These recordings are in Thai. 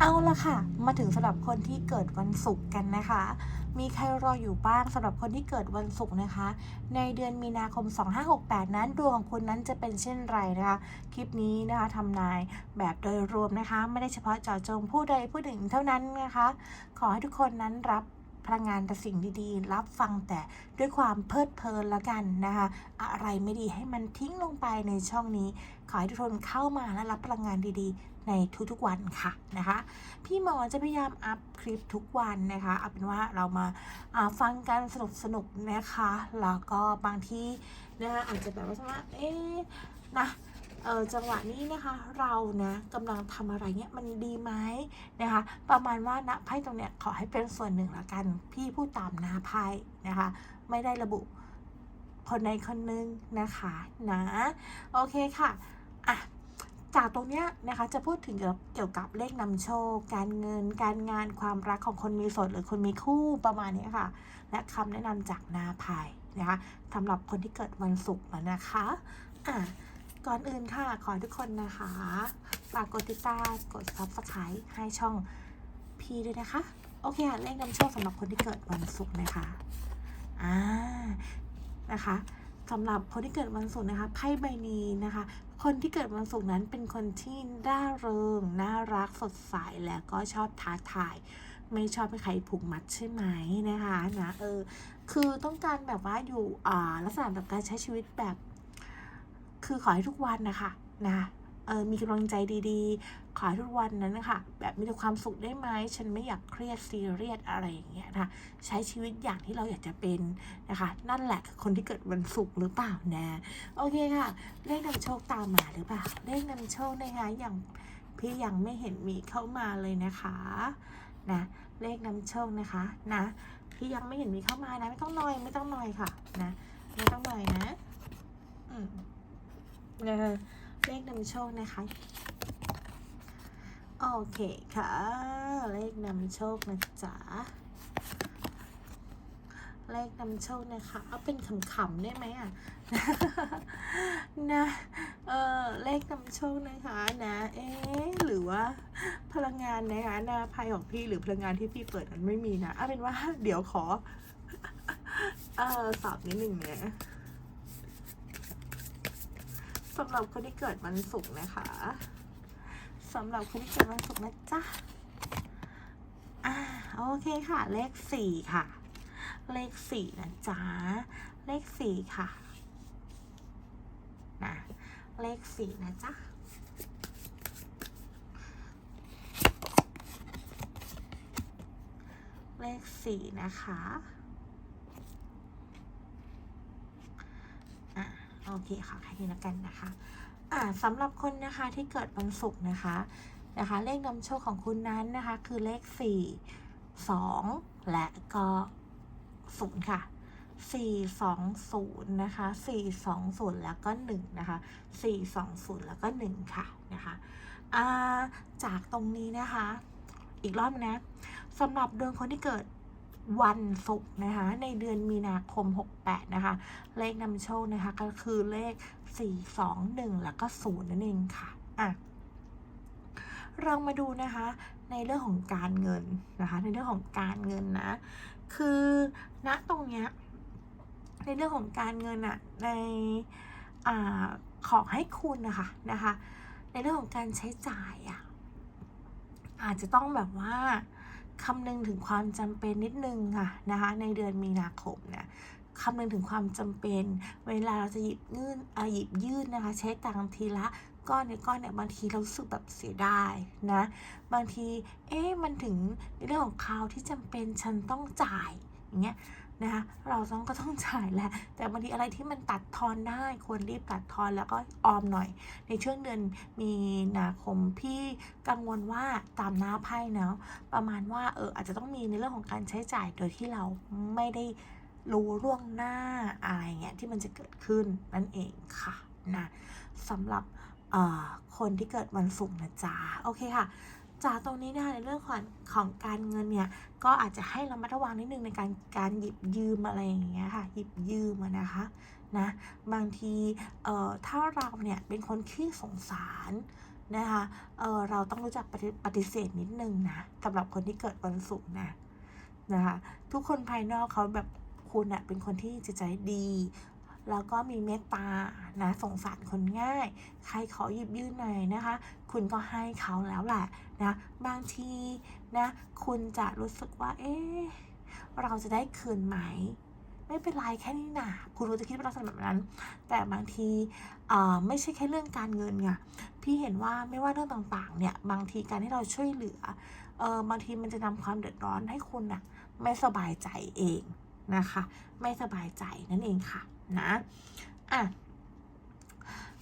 เอาละค่ะ มาถึงสำหรับคนที่เกิดวันศุกร์กันนะคะ มีใครรออยู่บ้างสำหรับคนที่เกิดวันศุกร์นะคะ ในเดือนมีนาคม 2568 นั้นดวงของคุณนั้นจะเป็นเช่นไรนะคะ คลิปนี้นะคะทำนายแบบโดยรวมนะคะ ไม่ได้เฉพาะเจาะจงผู้ใดผู้หนึ่งเท่านั้นนะคะ ขอให้ทุกคนนั้นรับพลังงานแต่สิ่งดีๆ รับฟังแต่ด้วยความเพลิดเพลินละกันนะคะ อะไรไม่ดีให้มันทิ้งลงไปในช่องนี้ ขอให้ทุกคนเข้ามาและรับพลังงานดีๆ ในทุกๆวันค่ะนะคะ พี่หมอจะพยายามอัพคลิปทุกวันนะคะเอาเป็นว่าเรามาฟังกันสนุกๆนะคะแล้วก็บางที่นะคะอาจจะแบบว่าว่าเอ๊ะนะเออจังหวะนี้นะคะเรานะกำลังทำอะไรเนี้ยมันดีไหมนะคะ ประมาณว่าณไพ่ตรงเนี้ยขอให้เป็นส่วนหนึ่งละกัน พี่พูดตามหน้าไพ่นะคะ ไม่ได้ระบุคนใดคนหนึ่งนะคะนะโอเคค่ะอะ จากตรงนี้นะคะจะพูดถึงเกี่ยวกับเลขนำโชค การเงิน การงานความรักของคนมีโสดหรือคนมีคู่ประมาณนี้ค่ะ และคำแนะนำจากนาภายนะคะสำหรับคนที่เกิดวันศุกร์นะคะอะก่อนอื่นค่ะ ขอทุกคนนะคะฝากกดติดตามกด subscribe ให้ช่องพีด้วยนะคะ โอเคค่ะเลขนำโชคสำหรับคนที่เกิดวันศุกร์นะคะอ่านะคะ สำหรับคนที่เกิดวันศุกร์นะคะไพ่ใบนี้นะคะ คนที่เกิดวันศุกร์นั้นเป็นคนที่ร่าเริงน่ารักสดใสแล้วก็ชอบท้าทาย ไม่ชอบให้ใครผูกมัดใช่ไหมนะคะนะเออคือต้องการแบบว่าอยู่อ่าลักษณะแบบการใช้ชีวิตแบบ คือขอให้ทุกวันนะคะนะ เออมีกำลังใจดีๆ ขอทุกวันนั้นนะคะแบบมีแต่ความสุขได้ไหมฉันไม่อยากเครียดซีเรียสอะไรอย่างเงี้ยนะคะใช้ชีวิตอย่างที่เราอยากจะเป็นนะคะ นั่นแหละคือคนที่เกิดวันศุกร์หรือเปล่านะ โอเคค่ะ เลขนำโชคตามมาหรือเปล่า เลขนำโชคนะคะอย่างพี่ยังไม่เห็นมีเข้ามาเลยนะคะนะเลขนำโชคนะคะนะพี่ยังไม่เห็นมีเข้ามานะ ไม่ต้องนอยไม่ต้องนอยค่ะนะไม่ต้องนอยนะอืมเออ เลขนำโชคนะคะ โอเคค่ะ เลขนำโชคนะจ๊ะ เลขนำโชคนะคะ เอาเป็นขำๆได้ไหมอะ นะ เออเลขนำโชคนะคะนะ เอ๊หรือว่าพลังงานนะคะนาไพ่ของพี่หรือพลังงานที่พี่เปิดนั้นไม่มีนะ เอาเป็นว่าเดี๋ยวขอ เออสอบนิดหนึ่งนะ สำหรับคนที่เกิดวันศุกร์นะคะสำหรับคนที่เกิดวันศุกร์นะจ๊ะอ่าโอเคค่ะ เลขสี่ค่ะ เลขสี่นะจ๊ะเลขสี่ค่ะนะเลขสี่นะจ๊ะเลขสี่นะคะ อะ โอเคค่ะแค่นี้แล้วกันนะคะอ่าสำหรับคนนะคะที่เกิดวันศุกร์นะคะนะคะ เลขนำโชคของคุณนั้นนะคะ คือเลขสี่สองและก็ศูนย์ค่ะ 420 นะคะ 420 แล้วก็1นะคะ 420 แล้วก็ 1 ค่ะนะคะอ่าจากตรงนี้นะคะ อีกรอบนะสำหรับดวงคนที่เกิด วันศุกร์นะคะ ในเดือนมีนาคม 68 นะคะ เลขนำโชคนะคะ ก็คือเลข 421 แล้วก็ 0 นั่นเองค่ะ อะ เรามาดูนะคะ ในเรื่องของการเงินนะคะ ในเรื่องของการเงินนะ คือณตรงเนี้ย ในเรื่องของการเงินอะในอาขอให้คุณนะคะนะคะ ในเรื่องของการใช้จ่ายอะอาจจะต้องแบบว่า คำนึงถึงความจำเป็นนิดนึงค่ะนะคะในเดือนมีนาคมเนี่ยคำนึงถึงความจำเป็น เวลาเราจะหยิบยื่นอาหยิบยื่นนะคะ ใช้ตังค์ทีละก้อนในก้อนเนี่ยบางทีเราสึกแบบเสียดายนะ บางทีเอ๊ะมันถึงเรื่องของข่าวที่จำเป็นฉันต้องจ่ายอย่างเงี้ย นะคะเราต้องก็ต้องจ่ายแหละแต่บางทีอะไรที่มันตัดทอนได้ควรรีบตัดทอนแล้วก็ออมหน่อย ในช่วงเดือนมีนาคมพี่กังวลว่าตามหน้าไพ่เนาะประมาณว่าเอออาจจะต้องมีในเรื่องของการใช้จ่ายโดยที่เราไม่ได้รู้ล่วงหน้าอะไรเงี้ยที่มันจะเกิดขึ้นนั่นเองค่ะนะสำหรับคนที่เกิดวันศุกร์นะจ๊ะโอเคค่ะ จากตรงนี้นะคะในเรื่องของของการเงินเนี่ยก็อาจจะให้ระมัดระวังนิดนึงในการการหยิบยืมอะไรอย่างเงี้ยค่ะ หยิบยืมนะคะนะบางทีเอ่อถ้าเราเนี่ยเป็นคนขี้สงสารนะคะเออเราต้องรู้จักปฏิปฏิเสธนิดนึงนะสำหรับคนที่เกิดวันศุกร์นะนะคะทุกคนภายนอกเขาแบบคุณอะเป็นคนที่จิตใจดี แล้วก็มีเมตตานะสงสารคนง่าย ใครขอหยิบยื่นหน่อยนะคะ คุณก็ให้เขาแล้วแหละนะบางทีนะคุณจะรู้สึกว่า เอ๊ะเราจะได้คืนไหม ไม่เป็นไรแค่นี้นะคุณรู้จะคิดเป็นลักษณะแบบนั้น แต่บางทีเอ่อไม่ใช่แค่เรื่องการเงินไงพี่เห็นว่าไม่ว่าเรื่องต่างๆเนี่ยบางทีการที่เราช่วยเหลือเออบางทีมันจะนำความเดือดร้อนให้คุณน่ะไม่สบายใจเองนะคะ ไม่สบายใจนั่นเองค่ะ นะอะ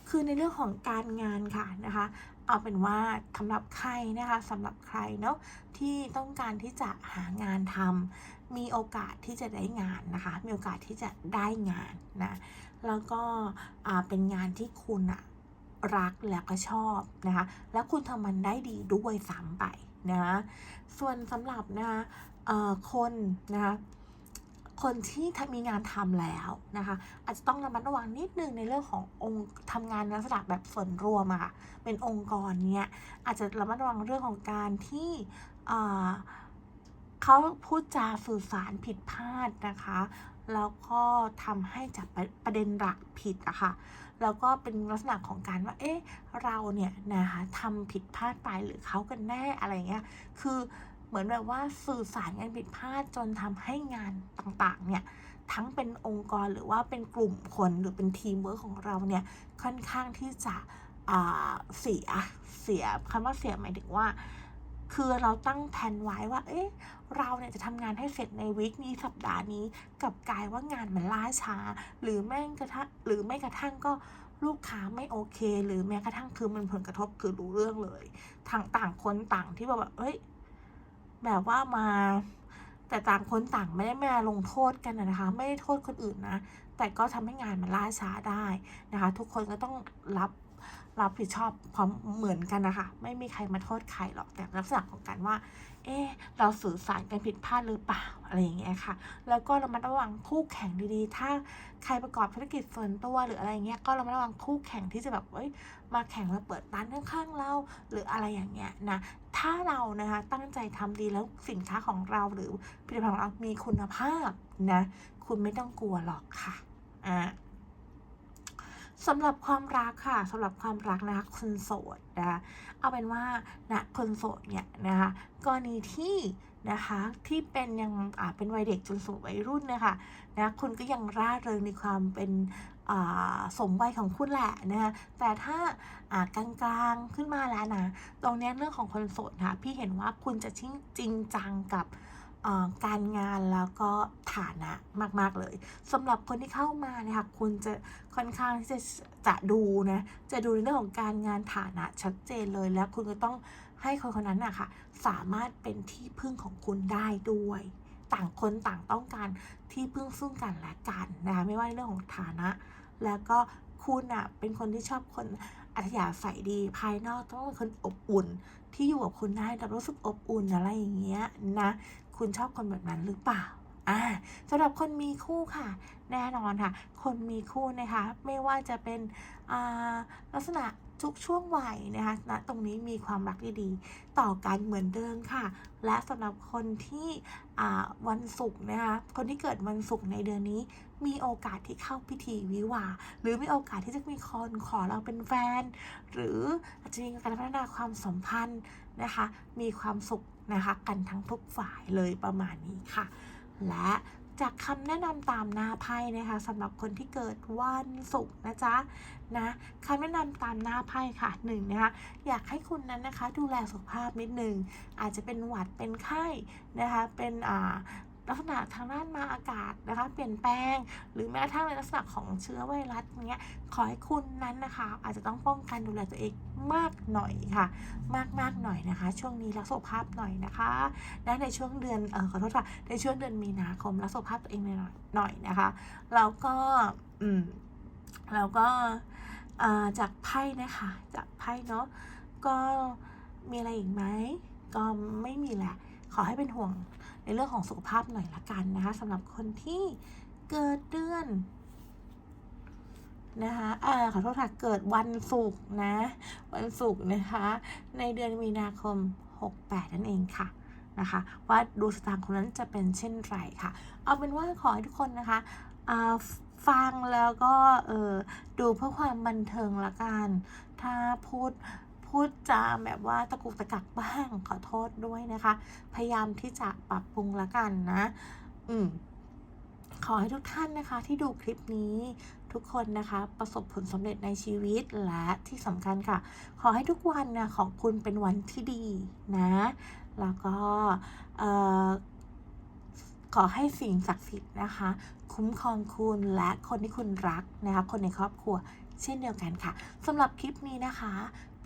คือในเรื่องของการงานค่ะนะคะเอาเป็นว่าสำหรับใครนะคะสำหรับใครเนาะที่ต้องการที่จะหางานทำมีโอกาสที่จะได้งานนะคะ มีโอกาสที่จะได้งานนะแล้วก็เป็นงานที่คุณอะรักแล้วก็ชอบนะคะ แล้วคุณทำมันได้ดีด้วยซ้ำไปนะส่วนสำหรับนะคะคนนะคะ คนที่มีงานทำแล้วนะคะ อาจจะต้องระมัดระวังนิดนึงในเรื่องขององค์ทำงานในลักษณะแบบส่วนรวมอะเป็นองค์กรเนี้ยอาจจะระมัดระวังเรื่องของการที่เขาพูดจาสื่อสารผิดพลาดนะคะ แล้วก็ทำให้จับประประเด็นหลักผิดอะค่ะแล้วก็เป็นลักษณะของการว่า เอ๊ะ เราเนี่ยนะคะทำผิดพลาดไปหรือเขากันแน่อะไรเงี้ย คือ มือนแบบว่าสื่อสารกันผิดพลาดจนทำให้งานต่างๆ เนี่ย ทั้งเป็นองค์กรหรือว่าเป็นกลุ่มคนหรือเป็นทีมเวิร์คของเราเนี่ย ค่อนข้างที่จะเสีย เสียคำว่าเสียหมายถึงว่า คือเราตั้งแผนไว้ว่า เอ๊ะ เราเนี่ยจะทำงานให้เสร็จในวีคนี้สัปดาห์นี้ กับกลายว่างานมันล่าช้า หรือแม่งกระทั่งหรือไม่กระทั่งก็ลูกค้าไม่โอเค หรือแม้กระทั่งคือมันผลกระทบคือรู้เรื่องเลย ทางต่างคนต่างที่แบบว่าเอ้ย แบบว่ามาแต่ต่างคนต่างไม่ได้มาลงโทษกันนะคะ ไม่ได้โทษคนอื่นนะ แต่ก็ทำให้งานมันล่าช้าได้นะคะ ทุกคนก็ต้องรับ รับผิดชอบพร้อมเหมือนกันนะคะไม่มีใครมาโทษใครหรอกแต่ลักษณะของการว่า เอ๊เราสื่อสารกันผิดพลาดหรือเปล่าอะไรอย่างเงี้ยค่ะ แล้วก็ระมัดระวังคู่แข่งดีๆ ถ้าใครประกอบธุรกิจส่วนตัวหรืออะไรเงี้ยก็ระมัดระวังคู่แข่งที่จะแบบเอ้ยมาแข่งมาเปิดร้านข้างๆเราหรืออะไรอย่างเงี้ยนะถ้าเรานะคะตั้งใจทำดีแล้วสินค้าของเราหรือผลิตภัณฑ์ของเรามีคุณภาพนะคุณไม่ต้องกลัวหรอกค่ะอ่า สำหรับความรักค่ะสำหรับความรักนะคะคนโสดนะคะเอาเป็นว่านะคนโสดเนี่ยนะคะกรณีที่นะคะที่เป็นยังอ่าเป็นวัยเด็กจนสู่วัยรุ่นนะคะนะคุณก็ยังร่าเริงในความเป็นอ่าสมวัยของคุณแหละนะคะแต่ถ้าอ่ากลางๆขึ้นมาแล้วนะ ตรงเนี้ยเรื่องของคนโสดค่ะพี่เห็นว่าคุณจะชิงจริงจังกับ การงานแล้วก็ฐานะมาก ๆ เลยสำหรับคนที่เข้ามาเนี่ยค่ะคุณจะค่อนข้างที่จะจะดูนะจะดูในเรื่องของการงานฐานะชัดเจนเลย แล้วคุณก็ต้องให้คนคนนั้นอะค่ะสามารถเป็นที่พึ่งของคุณได้ด้วย ต่างคนต่างต้องการที่พึ่งซึ่งกันและกันนะคะไม่ว่าในเรื่องของฐานะ แล้วก็คุณอะเป็นคนที่ชอบคนอัธยาศัยดีภายนอกต้องเป็นคนอบอุ่น ที่อยู่กับคุณได้แต่รู้สึกอบอุ่นอะไรอย่างเงี้ยนะ คุณชอบคนแบบนั้นหรือเปล่าอ่าสำหรับคนมีคู่ค่ะ แน่นอนค่ะ คนมีคู่นะคะ ไม่ว่าจะเป็นอ่าลักษณะทุกช่วงวัยนะคะณตรงนี้มีความรักดีๆต่อกันเหมือนเดิมค่ะ และสำหรับคนที่อ่าวันศุกร์นะคะ คนที่เกิดวันศุกร์ในเดือนนี้ มีโอกาสที่เข้าพิธีวิวาห์หรือมีโอกาสที่จะมีคนขอเราเป็นแฟน หรืออาจจะมีการพัฒนาความสัมพันธ์นะคะ มีความสุข นะคะ กันทั้งทุกฝ่ายเลยประมาณนี้ค่ะ และจากคำแนะนำตามหน้าไพ่นะคะสำหรับคนที่เกิดวันศุกร์นะจ๊ะนะคำแนะนำตามหน้าไพ่ค่ะหนึ่งนะคะอยากให้คุณนั้นนะคะ ดูแลสุขภาพนิดนึงอาจจะเป็นหวัดเป็นไข้นะคะเป็นอ่า ลักษณะทางด้านมาอากาศนะคะเปลี่ยนแปลง หรือแม้กระทั่งในลักษณะของเชื้อไวรัสเนี้ยขอให้คุณนั้นนะคะ อาจจะต้องป้องกันดูแลตัวเองมากหน่อยค่ะ มากมากหน่อยนะคะ ช่วงนี้รักสุขภาพหน่อยนะคะและในช่วงเดือนเออขอโทษค่ะในช่วงเดือนมีนาคมรักสุขภาพตัวเองหน่อยหน่อยนะคะแล้วก็อืมแล้วก็าจากไพ่นะคะ จากไพ่เนาะก็มีอะไรอีกไหมก็ไม่มีแหละ ขอให้เป็นห่วง ในเรื่องของสุขภาพหน่อยละกันนะคะสำหรับคนที่เกิดเดือนนะคะอ่าขอโทษค่ะ เกิดวันศุกร์นะ วันศุกร์นะคะ ในเดือนมีนาคม 68 นั่นเองค่ะนะคะ ว่าดวงชะตาคนนั้นจะเป็นเช่นไรค่ะ เอาเป็นว่าขอให้ทุกคนนะคะฟังแล้วก็ดูเพื่อความบันเทิงละกัน ถ้าพูด พูดจาแบบว่าตะกุกตะกักบ้างขอโทษด้วยนะคะ พยายามที่จะปรับปรุงละกันนะ อืมขอให้ทุกท่านนะคะที่ดูคลิปนี้ทุกคนนะคะประสบผลสำเร็จในชีวิตและที่สำคัญค่ะ ขอให้ทุกวันนะของคุณเป็นวันที่ดีนะ แล้วก็ขอให้สิ่งศักดิ์สิทธิ์นะคะ คุ้มครองคุณและคนที่คุณรักนะคะ คนในครอบครัวเช่นเดียวกันค่ะสำหรับคลิปนี้นะคะ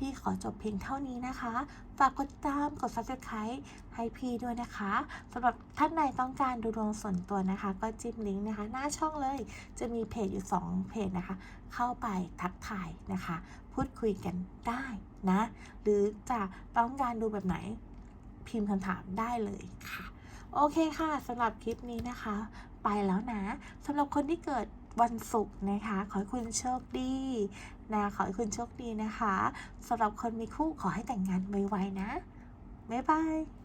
พี่ขอจบเพียงเท่านี้นะคะ ฝากกดติดตาม กด subscribe ให้พี่ด้วยนะคะสำหรับท่านใดต้องการดูดวงส่วนตัวนะคะ ก็จิ้มลิงก์นะคะ หน้าช่องเลย จะมีเพจอยู่ 2 เพจนะคะ เข้าไปทักทายนะคะ พูดคุยกันได้นะ หรือจะต้องการดูแบบไหนพิมพ์คำถามได้เลยค่ะ โอเคค่ะสำหรับคลิปนี้นะคะ ไปแล้วนะสำหรับคนที่เกิดวันศุกร์นะคะ ขอให้คุณโชคดี นะขอให้คุณโชคดีนะคะสำหรับคนมีคู่ขอให้แต่งงานไวๆนะบ๊ายบาย